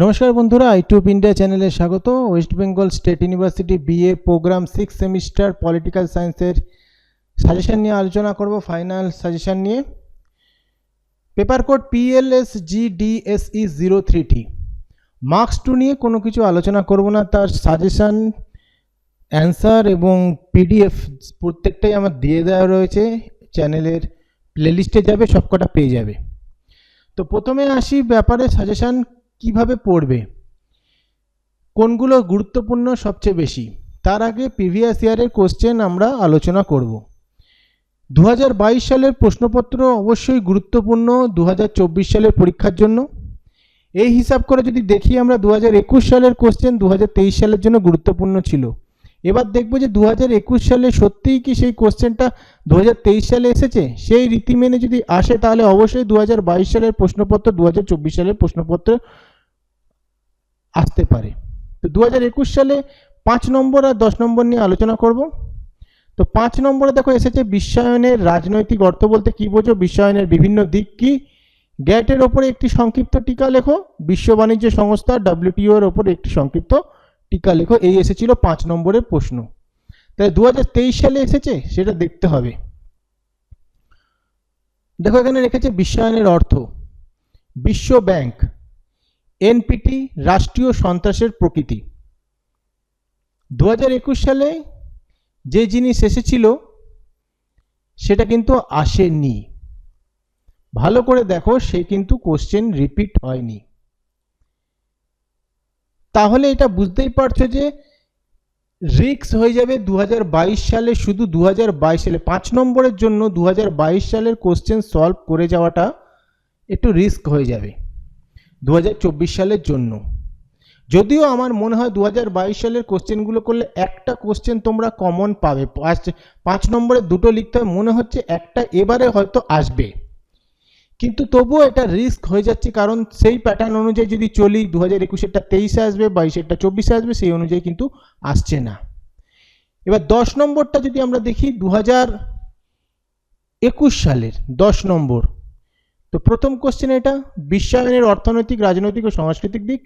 নমস্কার বন্ধুরা টুব ইন্ডিয়া চ্যানেলে স্বাগত। West Bengal State University BA programme six semester political সায়েন্সের সাজেশন নিয়ে আলোচনা করব ফাইনাল সাজেশন নিয়ে। Paper code PLS GDSE zero three marks two নিয়ে কোনো কিছু আলোচনা করব না, তার সাজেশান অ্যান্সার এবং পিডিএফ প্রত্যেকটাই আমার দিয়ে দেওয়া রয়েছে। চ্যানেলের প্লেলিস্টে যাবে, সবকটা পেয়ে যাবে। তো প্রথমে আসি ব্যাপারে সাজেশন কীভাবে পড়বে? কোনগুলো গুরুত্বপূর্ণ সবচেয়ে বেশি? তার আগে প্রিভিয়াস ইয়ারের কোশ্চেন আমরা আলোচনা করব। দু হাজার বাইশ সালের প্রশ্নপত্র অবশ্যই গুরুত্বপূর্ণ দু হাজার চব্বিশ সালের পরীক্ষার জন্য। এই হিসাব করে যদি দেখি আমরা দু হাজার একুশ সালের কোশ্চেন দু হাজার তেইশ সালের জন্য গুরুত্বপূর্ণ ছিল। এবার দেখব যে দু হাজার একুশ সালে সত্যিই কি সেই কোশ্চেনটা দু হাজার তেইশ সালে এসেছে? সেই রীতি মেনে যদি আসে তাহলে অবশ্যই দু হাজার বাইশ সালের প্রশ্নপত্র দু হাজার চব্বিশ সালের প্রশ্নপত্র আসতে পারে। তো দু হাজার একুশ সালে পাঁচ নম্বর আর দশ নম্বর নিয়ে আলোচনা করব। তো পাঁচ নম্বরে দেখো এসেছে বিশ্বায়নের রাজনৈতিক অর্থ বলতে কী বোঝো? বিশ্বায়নের বিভিন্ন দিক কী? গ্যাটের ওপরে একটি সংক্ষিপ্ত টিকা লেখো। বিশ্ব বাণিজ্য সংস্থা ডাব্লিউটিও এর ওপরে একটি সংক্ষিপ্ত টিকা লেখো। এই এসেছিল পাঁচ নম্বরের প্রশ্ন। তাই দু হাজার তেইশ সালে এসেছে? সেটা দেখতে হবে। দেখো এখানে রেখেছে বিশ্বায়নের অর্থ। বিশ্ব ব্যাংক। এনপিটি রাষ্ট্রীয় সন্ত্রাসের প্রকৃতি। দু হাজার একুশ সালে যে জিনিস এসেছিল, সেটা কিন্তু আসেনি। ভালো করে দেখো, সে কিন্তু কোশ্চেন রিপিট হয়নি। তাহলে এটা বুঝতেই পারছ যে রিক্স হয়ে যাবে দু হাজার বাইশ সালে, শুধু দু হাজার বাইশ সালে। পাঁচ নম্বরের জন্য দু হাজার বাইশ সালের কোশ্চেন সলভ করে যাওয়াটা একটু রিস্ক হয়ে যাবে। দু হাজার চব্বিশ সালের জন্য। যদিও আমার মনে হয় দু হাজার বাইশ সালের কোশ্চেনগুলো করলে একটা কোশ্চেন তোমরা কমন পাবে। পাঁচ পাঁচ নম্বরে দুটো লিখতে হবে মনে হচ্ছে একটা এবারে হয়তো আসবে। কিন্তু তবুও এটা রিস্ক হয়ে যাচ্ছে, কারণ সেই প্যাটার্ন অনুযায়ী যদি চলি দু হাজার একুশেরটা তেইশে আসবে, বাইশেরটা চব্বিশে আসবে, সেই অনুযায়ী কিন্তু আসছে না। এবার দশ নম্বরটা যদি আমরা দেখি দু হাজার একুশ সালের দশ নম্বর। তো প্রথম কোশ্চেন এটা, বিশ্বায়নের অর্থনৈতিক, রাজনৈতিক ও সাংস্কৃতিক দিক।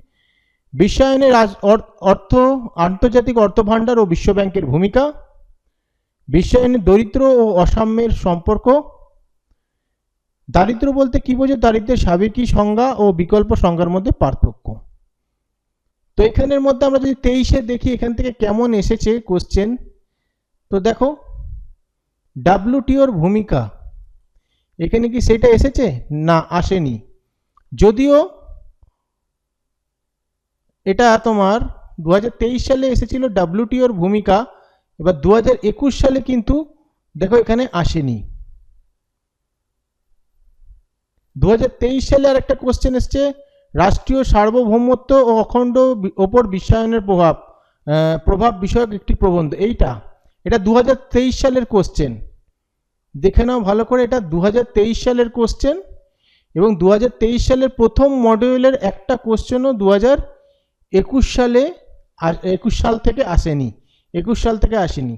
বিশ্বায়নের অর্থ, আন্তর্জাতিক অর্থভাণ্ডার ও বিশ্বব্যাংকের ভূমিকা। বিশ্বায়নের দরিদ্র ও অসাম্যের সম্পর্ক। দারিদ্র বলতে কি বোঝে? দারিদ্রের সাবেকি সংজ্ঞা ও বিকল্প সংজ্ঞার মধ্যে পার্থক্য। তো এখানের মধ্যে আমরা যদি তেইশে দেখি, এখান থেকে কেমন এসেছে কোশ্চেন তো দেখো ডাব্লুটিওর ভূমিকা। এখানে কি সেটা এসেছে? না, আসেনি। যদিও এটা তোমার দু হাজার তেইশ সালে এসেছিল ডাব্লুটিওর ভূমিকা, এবার দু হাজার একুশ সালে কিন্তু দেখো এখানে আসেনি। দু হাজার তেইশ সালে আর একটা কোশ্চেন এসছে, রাষ্ট্রীয় সার্বভৌমত্ব ও অখণ্ড ওপর বিশ্বায়নের প্রভাব প্রভাব বিষয়ক একটি প্রবন্ধ, এইটা। এটা দু হাজার তেইশ সালের কোশ্চেন দেখে নাও ভালো করে, এটা দু হাজার তেইশ সালের কোশ্চেন এবং দু হাজার তেইশ সালের প্রথম মডিউলের একটা কোশ্চেনও দু একুশ সালে একুশ সাল থেকে আসেনি, একুশ সাল থেকে আসেনি।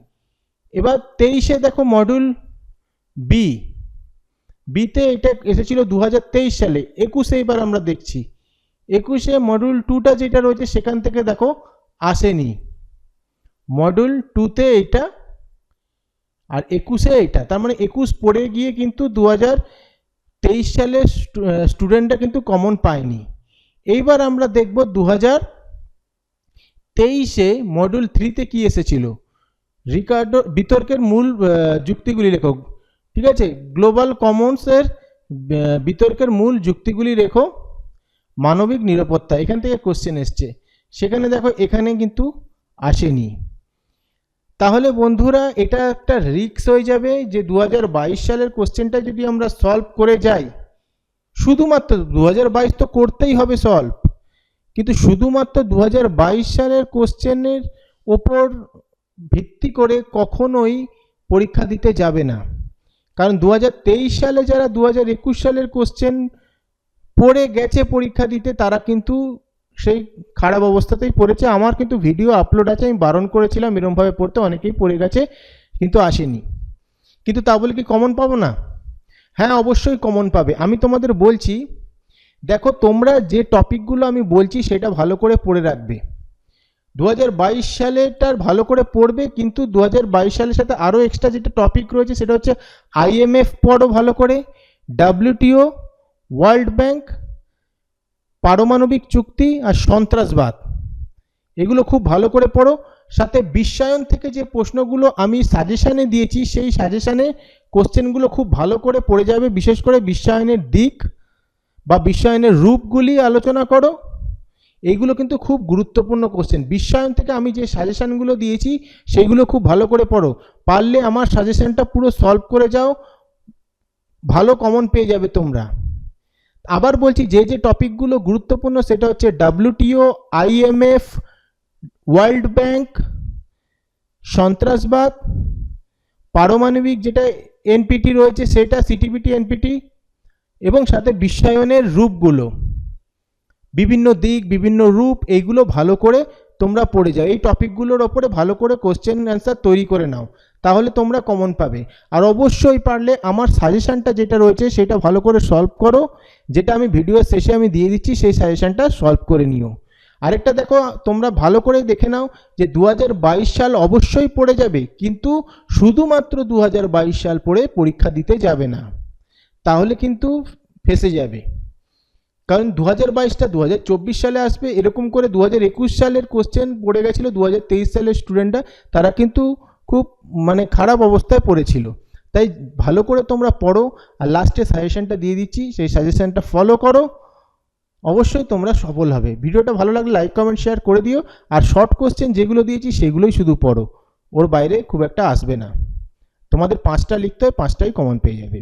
এবার তেইশে দেখো মডিউল বি বিতে এটা এসেছিল দু সালে, একুশে এবার আমরা দেখছি। একুশে মডিউল টুটা যেটা রয়েছে সেখান থেকে দেখো আসেনি। মডিউল টুতে এটা আর একুশে এটা তার মানে একুশ পড়ে গিয়ে কিন্তু দু তেইশ সালে স্টুডেন্টরা কিন্তু কমন পায়নি। এইবার আমরা দেখব দু হাজার তেইশে মডিউল থ্রিতে কী এসেছিল? রিকার্ডো, বিতর্কের মূল যুক্তিগুলি লেখক ঠিক আছে? গ্লোবাল কমন্সের বিতর্কের মূল যুক্তিগুলি রেখো মানবিক নিরাপত্তা, এখান থেকে কোশ্চেন এসছে। সেখানে দেখো, এখানে কিন্তু আসেনি। তাহলে বন্ধুরা, এটা একটা রিক্স হয়ে যাবে যে দু হাজার বাইশ সালের কোশ্চেনটা যদি আমরা সলভ করে যাই, শুধুমাত্র দু হাজার বাইশ তো করতেই হবে সলভ কিন্তু শুধুমাত্র দু হাজার বাইশ সালের কোশ্চেনের ওপর ভিত্তি করে কখনোই পরীক্ষা দিতে যাবে না। কারণ দু হাজার তেইশ সালে যারা দু হাজার একুশ সালের কোশ্চেন পড়ে গেছে পরীক্ষা দিতে, তারা কিন্তু সেই খারাপ অবস্থাতেই পড়েছে। আমার কিন্তু ভিডিও আপলোড আছে, আমি বারণ করেছিলাম, এরমভাবে পড়তে অনেকেই পড়ে গেছে, কিন্তু আসেনি। কিন্তু তা বলে কি কমন পাবো না? হ্যাঁ অবশ্যই কমন পাবে। আমি তোমাদের বলছি, দেখো তোমরা যে টপিকগুলো আমি বলছি সেটা ভালো করে পড়ে রাখবে। দু হাজার বাইশ সালেটার ভালো করে পড়বে, কিন্তু দু হাজার বাইশ সালের সাথে আরও এক্সট্রা যেটা টপিক রয়েছে সেটা হচ্ছে আইএমএফ পড়ো ভালো করে ডাব্লিউটিও ওয়ার্ল্ড ব্যাংক পারমাণবিক চুক্তি আর সন্ত্রাসবাদ। এগুলো খুব ভালো করে পড়ো। সাথে বিশ্বায়ন থেকে যে প্রশ্নগুলো আমি সাজেশানে দিয়েছি, সেই সাজেশানে কোশ্চেনগুলো খুব ভালো করে পড়ে যাবে। বিশেষ করে বিশ্বায়নের দিক বা বিশ্বায়নের রূপগুলি আলোচনা করো। এইগুলো কিন্তু খুব গুরুত্বপূর্ণ কোশ্চেন। বিশ্বায়ন থেকে আমি যে সাজেশানগুলো দিয়েছি, সেইগুলো খুব ভালো করে পড়ো। পারলে আমার সাজেশানটা পুরো সলভ করে যাও। ভালো কমন পেয়ে যাবে তোমরা। আবার বলছি যে যে টপিকগুলো গুরুত্বপূর্ণ সেটা হচ্ছে ডাব্লিউটিও আইএমএফ ওয়ার্ল্ড ব্যাংক সন্ত্রাসবাদ, পারমাণবিক যেটা এনপিটি রয়েছে সেটা সিটিপিটি এনপিটি এবং সাথে বিশ্বায়নের রূপগুলো। বিভিন্ন দিক, বিভিন্ন রূপ, এইগুলো ভালো করে তোমরা পড়ে যাও। এই টপিকগুলোর ওপরে ভালো করে কোশ্চেন অ্যান্সার তৈরি করে নাও। তাহলে তোমরা কমন পাবে। আর অবশ্যই পারলে আমার সাজেশানটা যেটা রয়েছে সেটা ভালো করে সলভ করো। যেটা আমি ভিডিওর শেষে আমি দিয়ে দিচ্ছি, সেই সাজেশানটা সলভ করে নিও। আরেকটা দেখো, তোমরা ভালো করে দেখে নাও যে দু হাজার বাইশ সাল অবশ্যই পড়ে যাবে, কিন্তু শুধুমাত্র দু হাজার বাইশ সাল পড়ে পরীক্ষা দিতে যাবে না। তাহলে কিন্তু ফেসে যাবে। কারণ দু হাজার বাইশটা দু হাজার চব্বিশ সালে আসবে, এরকম করে দু হাজার একুশ সালের কোশ্চেন পড়ে গেছিল দু হাজার তেইশ সালের স্টুডেন্টরা তারা কিন্তু খুব মানে খারাপ অবস্থায় পড়েছিল। তাই ভালো করে তোমরা পড়ো আর লাস্টে সাজেশনটা দিয়ে দিচ্ছি, সেই সাজেশনটা ফলো করো। অবশ্যই তোমরা সফল হবে। ভিডিওটা ভালো লাগলে লাইক কমেন্ট শেয়ার করে দিও। আর শর্ট কোশ্চেন যেগুলো দিয়েছি সেগুলোই শুধু পড়ো। ওর বাইরে খুব একটা আসবে না। তোমাদের পাঁচটা লিখতে হয়, পাঁচটাই কমন পেয়ে যাবে।